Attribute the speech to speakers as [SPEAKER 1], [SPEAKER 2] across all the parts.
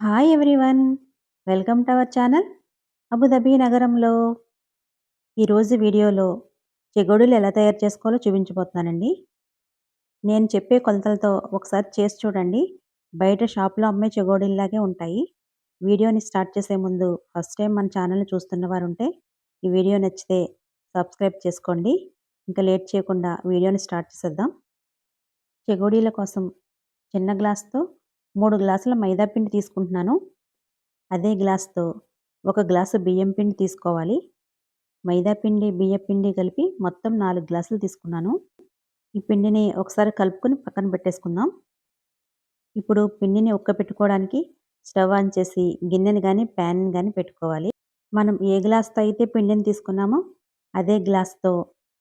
[SPEAKER 1] Hi everyone welcome to our channel Abu Dhabi నగరంలో. ఈరోజు వీడియోలో చెగోడులు ఎలా తయారు చేసుకోవాలో చూపించబోతున్నానండి. నేను చెప్పే కొలతలతో ఒకసారి చేసి చూడండి. బయట షాప్లో అమ్మే చెగోడీల్లాగే ఉంటాయి. వీడియోని స్టార్ట్ చేసే ముందు ఫస్ట్ టైం మన ఛానల్ని చూస్తున్న వారు ఉంటే ఈ వీడియో నచ్చితే సబ్స్క్రైబ్ చేసుకోండి. ఇంకా లేట్ చేయకుండా వీడియోని స్టార్ట్ చేసేద్దాం. చెగోడీల కోసం చిన్న గ్లాస్తో మూడు గ్లాసుల మైదా పిండి తీసుకుంటున్నాను. అదే గ్లాస్తో ఒక గ్లాసు బియ్యం పిండి తీసుకోవాలి. మైదా పిండి బియ్యం పిండి కలిపి మొత్తం నాలుగు గ్లాసులు తీసుకున్నాను. ఈ పిండిని ఒకసారి కలుపుకొని పక్కన పెట్టేసుకుందాం. ఇప్పుడు పిండిని ఉక్కపెట్టుకోవడానికి స్టవ్ ఆన్ చేసి గిన్నెని కానీ ప్యాన్ కానీ పెట్టుకోవాలి. మనం ఏ గ్లాస్తో అయితే పిండిని తీసుకున్నామో అదే గ్లాస్తో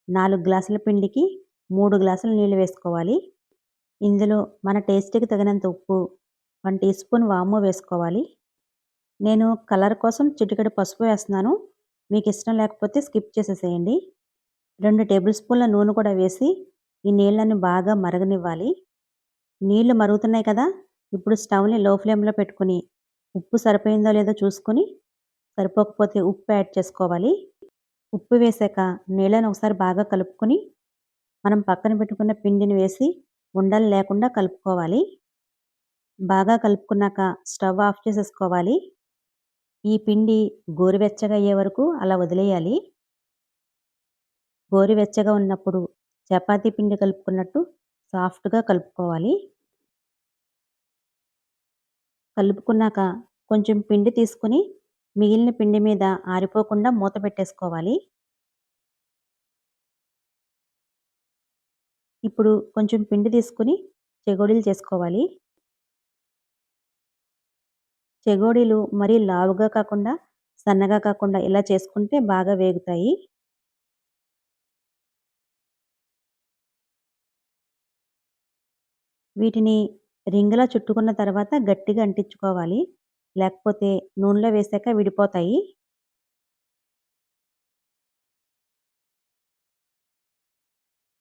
[SPEAKER 1] నాలుగు గ్లాసుల పిండికి మూడు గ్లాసుల నీళ్ళు వేసుకోవాలి. ఇందులో మన టేస్ట్కి తగినంత ఉప్పు వన్ టీ స్పూన్ వాము వేసుకోవాలి. నేను కలర్ కోసం చిటికెడు పసుపు వేస్తున్నాను. మీకు ఇష్టం లేకపోతే స్కిప్ చేసేసేయండి. రెండు టేబుల్ స్పూన్ల నూనె కూడా వేసి ఈ నీళ్ళని బాగా మరగనివ్వాలి. నీళ్ళు మరుగుతున్నాయి కదా ఇప్పుడు స్టవ్ని లో ఫ్లేమ్లో పెట్టుకుని ఉప్పు సరిపోయిందో లేదో చూసుకొని సరిపోకపోతే ఉప్పు యాడ్ చేసుకోవాలి. ఉప్పు వేసాక నీళ్ళని ఒకసారి బాగా కలుపుకొని మనం పక్కన పెట్టుకున్న పిండిని వేసి ఉండలు లేకుండా కలుపుకోవాలి. బాగా కలుపుకున్నాక స్టవ్ ఆఫ్ చేసేసుకోవాలి. ఈ పిండి గోరువెచ్చగా అయ్యే వరకు అలా వదిలేయాలి. గోరువెచ్చగా ఉన్నప్పుడు చపాతీ పిండి కలుపుకున్నట్టు సాఫ్ట్గా కలుపుకోవాలి. కలుపుకున్నాక కొంచెం పిండి తీసుకుని మిగిలిన పిండి మీద ఆరిపోకుండా మూత పెట్టేసుకోవాలి. ఇప్పుడు కొంచెం పిండి తీసుకుని చెగోడీలు చేసుకోవాలి. చెగోడీలు మరీ లావుగా కాకుండా సన్నగా కాకుండా ఇలా చేసుకుంటే బాగా వేగుతాయి. వీటిని రింగలా చుట్టుకున్న తర్వాత గట్టిగా అంటించుకోవాలి. లేకపోతే నూనెలో వేసాక విడిపోతాయి.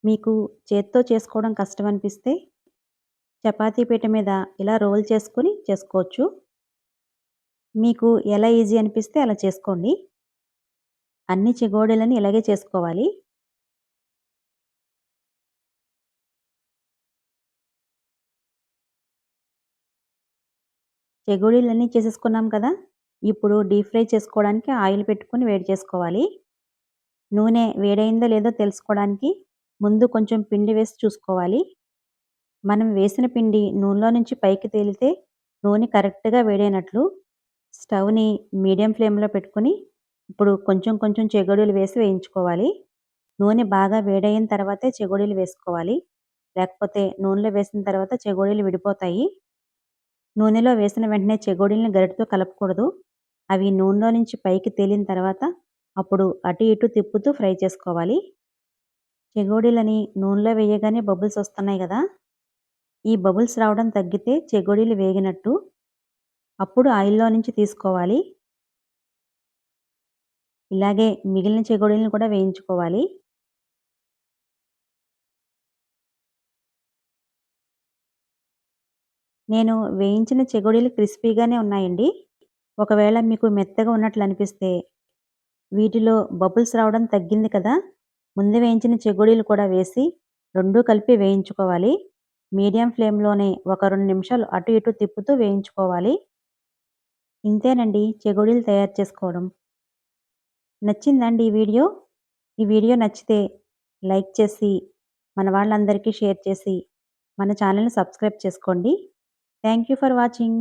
[SPEAKER 1] మీకు చేత్తో చేసుకోవడం కష్టం అనిపిస్తే చపాతీ పీట మీద ఇలా రోల్ చేసుకుని చేసుకోవచ్చు. మీకు ఎలా ఈజీ అనిపిస్తే అలా చేసుకోండి. అన్ని చెగోడీలని ఇలాగే చేసుకోవాలి. చెగోడీలన్నీ చేసేసుకున్నాం కదా. ఇప్పుడు డీప్ ఫ్రై చేసుకోవడానికి ఆయిల్ పెట్టుకుని వేడి చేసుకోవాలి. నూనె వేడైందో లేదో తెలుసుకోవడానికి ముందు కొంచెం పిండి వేసి చూసుకోవాలి. మనం వేసిన పిండి నూనెలో నుంచి పైకి తేలితే నూనె కరెక్ట్గా వేడైనట్లు స్టవ్ని మీడియం ఫ్లేమ్లో పెట్టుకుని ఇప్పుడు కొంచెం కొంచెం చెగోడీలు వేసి వేయించుకోవాలి. నూనె బాగా వేడైన తర్వాతే చెగోడీలు వేసుకోవాలి. లేకపోతే నూనెలో వేసిన తర్వాత చెగోడీలు విడిపోతాయి. నూనెలో వేసిన వెంటనే చెగోడీలను గరిటతో కలపకూడదు. అవి నూనెలో నుంచి పైకి తేలిన తర్వాత అప్పుడు అటు ఇటు తిప్పుతూ ఫ్రై చేసుకోవాలి. చెగోడీలని నూనెలో వేయగానే బబుల్స్ వస్తున్నాయి కదా. ఈ బబుల్స్ రావడం తగ్గితే చెగోడీలు వేగినట్టు అప్పుడు ఆయిల్లో నుంచి తీసుకోవాలి. ఇలాగే మిగిలిన చెగోడీలను కూడా వేయించుకోవాలి. నేను వేయించిన చెగోడీలు క్రిస్పీగానే ఉన్నాయండి. ఒకవేళ మీకు మెత్తగా ఉన్నట్లు అనిపిస్తే వీటిలో బబుల్స్ రావడం తగ్గింది కదా. ముందు వేయించిన చెగోడీలు కూడా వేసి రెండూ కలిపి వేయించుకోవాలి. మీడియం ఫ్లేమ్లోనే ఒక రెండు నిమిషాలు అటు ఇటు తిప్పుతూ వేయించుకోవాలి. ఇంతేనండి చెగుడీలు తయారు చేసుకోవడం. నచ్చిందండి ఈ వీడియో? ఈ వీడియో నచ్చితే లైక్ చేసి మన వాళ్ళందరికీ షేర్ చేసి మన ఛానల్ని సబ్స్క్రైబ్ చేసుకోండి. Thank you for watching.